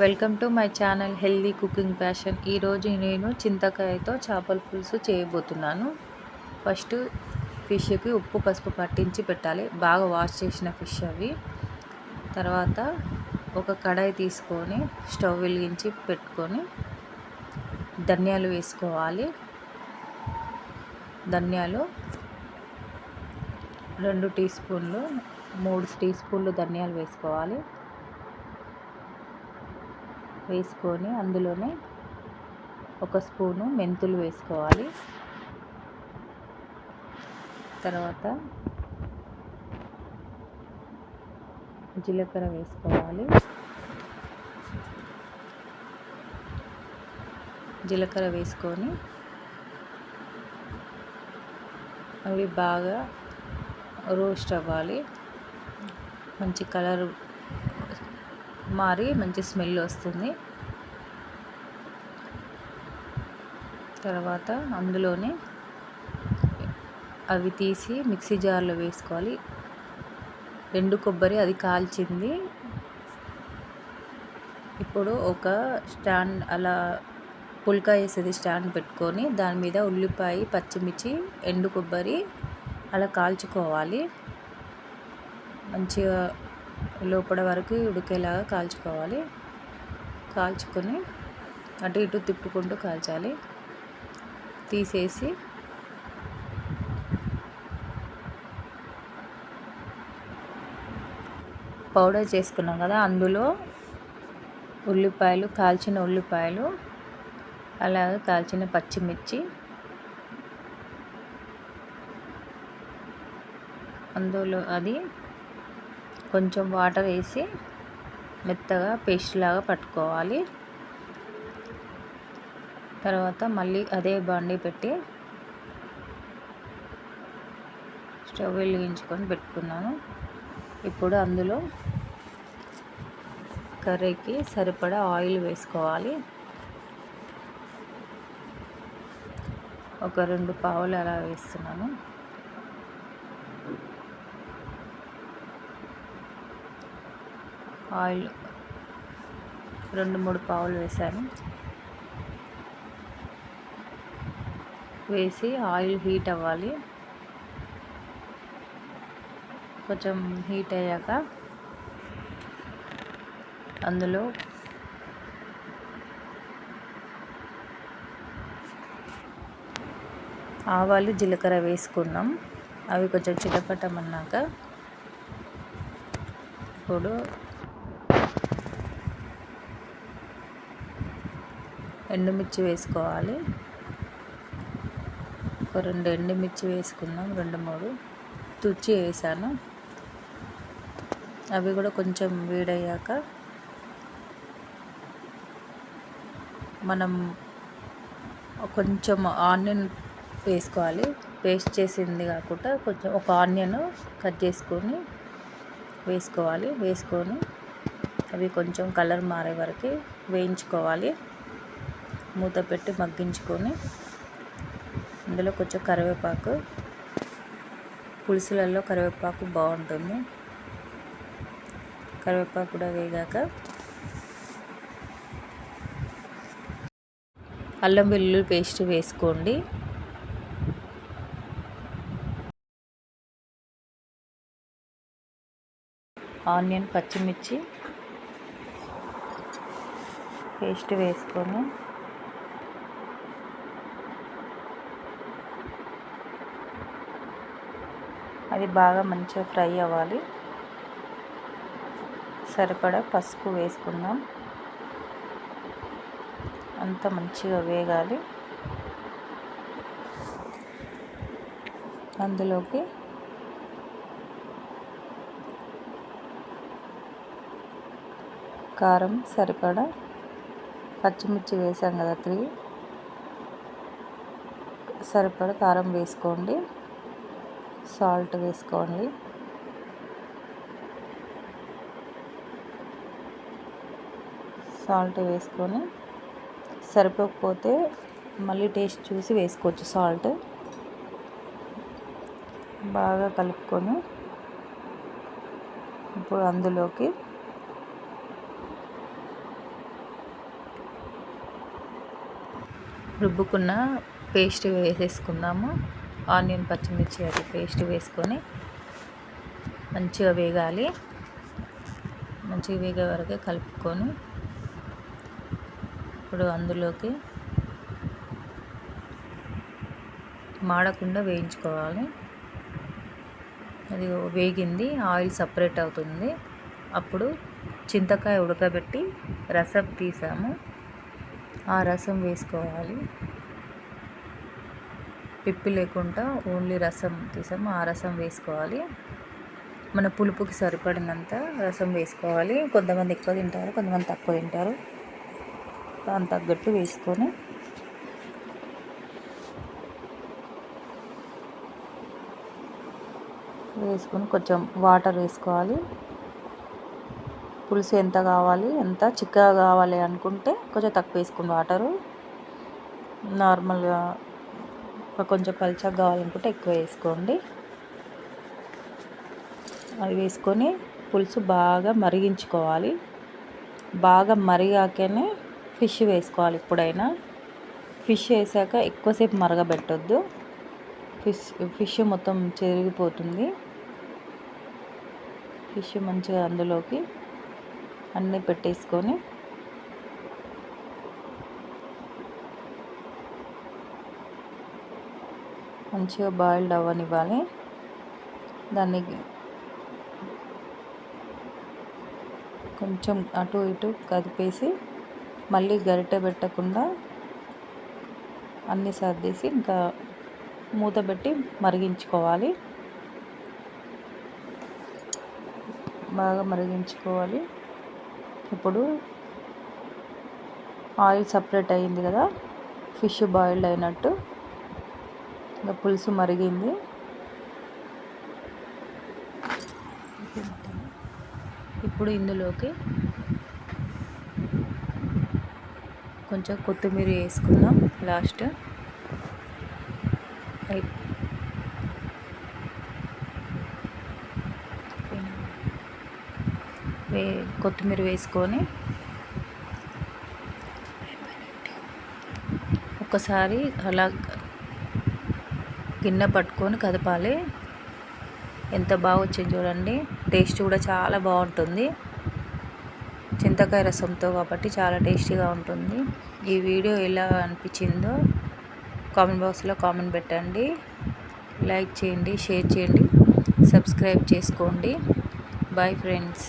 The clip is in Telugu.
Welcome to my channel healthy cooking passion. ఈరోజు నేను చింతకాయతో చేపల పులుసు చేయబోతున్నాను. ఫస్ట్ ఫిష్కి ఉప్పు పసుపు పట్టించి పెట్టాలి. బాగా వాష్ చేసిన ఫిష్ అవి. తర్వాత ఒక కడాయి తీసుకొని స్టవ్ వెలిగించి పెట్టుకొని ధనియాలు వేసుకోవాలి. ధనియాలు రెండు టీ స్పూన్లు మూడు టీ స్పూన్లు ధనియాలు వేసుకోవాలి. వేసుకొని అందులోనే ఒక స్పూను మెంతులు వేసుకోవాలి. తర్వాత జీలకర్ర వేసుకోవాలి. జీలకర్ర వేసుకొని అవి బాగా రోస్ట్ అవ్వాలి. మంచి కలర్ మారి మంచి స్మెల్ వస్తుంది. తర్వాత అందులోనే అవి తీసి మిక్సీ జార్లో వేసుకోవాలి. ఎండు కొబ్బరి అది కాల్చింది. ఇప్పుడు ఒక స్టాండ్ అలా పుల్కా వేసేది స్టాండ్ పెట్టుకొని దాని మీద ఉల్లిపాయ పచ్చిమిర్చి ఎండు కొబ్బరి అలా కాల్చుకోవాలి. మంచిగా లోపల వరకు ఉడికేలాగా కాల్చుకోవాలి. కాల్చుకొని అటు ఇటు తిప్పుకుంటూ కాల్చాలి. తీసేసి పౌడర్ చేసుకున్నాం కదా అందులో ఉల్లిపాయలు కాల్చిన ఉల్లిపాయలు అలాగే కాల్చిన పచ్చిమిర్చి అందులో అది కొంచెం వాటర్ వేసి మెత్తగా పేస్ట్ లాగా పట్టుకోవాలి. తర్వాత మళ్ళీ అదే బండి పెట్టి స్టవ్ వెలిగించుకొని పెట్టుకున్నాను. ఇప్పుడు అందులో కర్రీకి సరిపడా ఆయిల్ వేసుకోవాలి. ఒక రెండు పావులు అలా వేస్తున్నాను. ఆయిల్ రెండు మూడు పావులు వేశాను. వేసి ఆయిల్ హీట్ అవ్వాలి. కొంచెం హీట్ అయ్యాక అందులో ఆవాలు జీలకర్ర వేసుకున్నాం. అవి కొంచెం చిటపటమన్నాక ఇప్పుడు ఎండుమిర్చి వేసుకోవాలి. ఒక రెండు ఎండుమిర్చి వేసుకుందాం రెండు మూడు. తుచ్చి వేసాను. అవి కూడా కొంచెం వేడయ్యాక మనం కొంచెం ఆనియన్ వేసుకోవాలి. పేస్ట్ చేసింది కాకుండా కొంచెం ఒక ఆనియన్ కట్ చేసుకొని వేసుకోవాలి. వేసుకొని అవి కొంచెం కలర్ మారే వరకు వేయించుకోవాలి. మూత పెట్టి మగ్గించుకొని అందులో కొంచెం కరివేపాకు పులుసులలో కరివేపాకు బాగుంటుంది. కరివేపాకు కూడా వేగాక అల్లం వెల్లుల్లి పేస్ట్ వేసుకోండి. ఆనియన్ పచ్చిమిర్చి పేస్ట్ వేసుకొని అది బాగా మంచిగా ఫ్రై అవ్వాలి. సరిపడా పసుపు వేసుకుందాం. అంత మంచిగా వేగాలి. అందులోకి కారం సరిపడా పచ్చిమిర్చి వేసాం కదా త్రీ. సరిపడా కారం వేసుకోండి. సాల్ట్ వేసుకోండి. సాల్ట్ వేసుకొని సరిపోకపోతే మళ్ళీ టేస్ట్ చూసి వేసుకోవచ్చు సాల్ట్. బాగా కలుపుకొని ఇప్పుడు అందులోకి రుబ్బుకున్న పేస్ట్ వేసేసుకుందాము. ఆనియన్ పచ్చిమిర్చి అది పేస్ట్ వేసుకొని మంచిగా వేగాలి. మంచిగా వేగే వరకు కలుపుకొని ఇప్పుడు అందులోకి మాడకుండా వేయించుకోవాలి. అది వేగింది ఆయిల్ సపరేట్ అవుతుంది. అప్పుడు చింతకాయ ఉడకబెట్టి రసం తీసాము. ఆ రసం వేసుకోవాలి. పిప్పి లేకుండా ఓన్లీ రసం తీసాము. ఆ రసం వేసుకోవాలి. మన పులుపుకి సరిపడినంత రసం వేసుకోవాలి. కొంతమంది ఎక్కువ తింటారు కొంతమంది తక్కువ తింటారు. దాని తగ్గట్టు వేసుకొని వేసుకొని కొంచెం వాటర్ వేసుకోవాలి. పులుసు ఎంత కావాలి ఎంత చిక్కగా కావాలి అనుకుంటే కొంచెం తక్కువ వేసుకుని వాటరు. నార్మల్గా కొంచెం పలుచగా కావాలనుకుంటే ఎక్కువ వేసుకోండి. అవి వేసుకొని పులుసు బాగా మరిగించుకోవాలి. బాగా మరిగాకనే ఫిష్ వేసుకోవాలి ఎప్పుడైనా. ఫిష్ వేసాక ఎక్కువసేపు మరగబెట్టొద్దు. ఫిష్ ఫిష్ మొత్తం చెరిగిపోతుంది. ఫిష్ మంచిగా అందులోకి అన్నీ పెట్టేసుకొని మంచిగా బాయిల్డ్ అవ్వనివ్వాలి. దాన్ని కొంచెం అటు ఇటు కదిపేసి మళ్ళీ గరిటె పెట్టకుండా అన్నీ సర్దేసి ఇంకా మూత పెట్టి మరిగించుకోవాలి. బాగా మరిగించుకోవాలి. ఇప్పుడు ఆయిల్ సపరేట్ అయింది కదా ఫిష్ బాయిల్డ్ అయినట్టు. ఇంకా పులుసు మరిగింది. ఇప్పుడు ఇందులోకి కొంచెం కొత్తిమీర వేసుకుందాం లాస్ట్. వే కొత్తిమీర వేసుకొని ఒకసారి అలా గిన్నె పట్టుకొని కదపాలి. ఎంత బాగా వచ్చింది చూడండి. టేస్ట్ కూడా చాలా బాగుంటుంది. చింతకాయ రసంతో కాబట్టి చాలా టేస్టీగా ఉంటుంది. ఈ వీడియో ఎలా అనిపించిందో కామెంట్ బాక్స్లో కామెంట్ పెట్టండి. లైక్ చేయండి షేర్ చేయండి సబ్స్క్రైబ్ చేసుకోండి. Bye friends.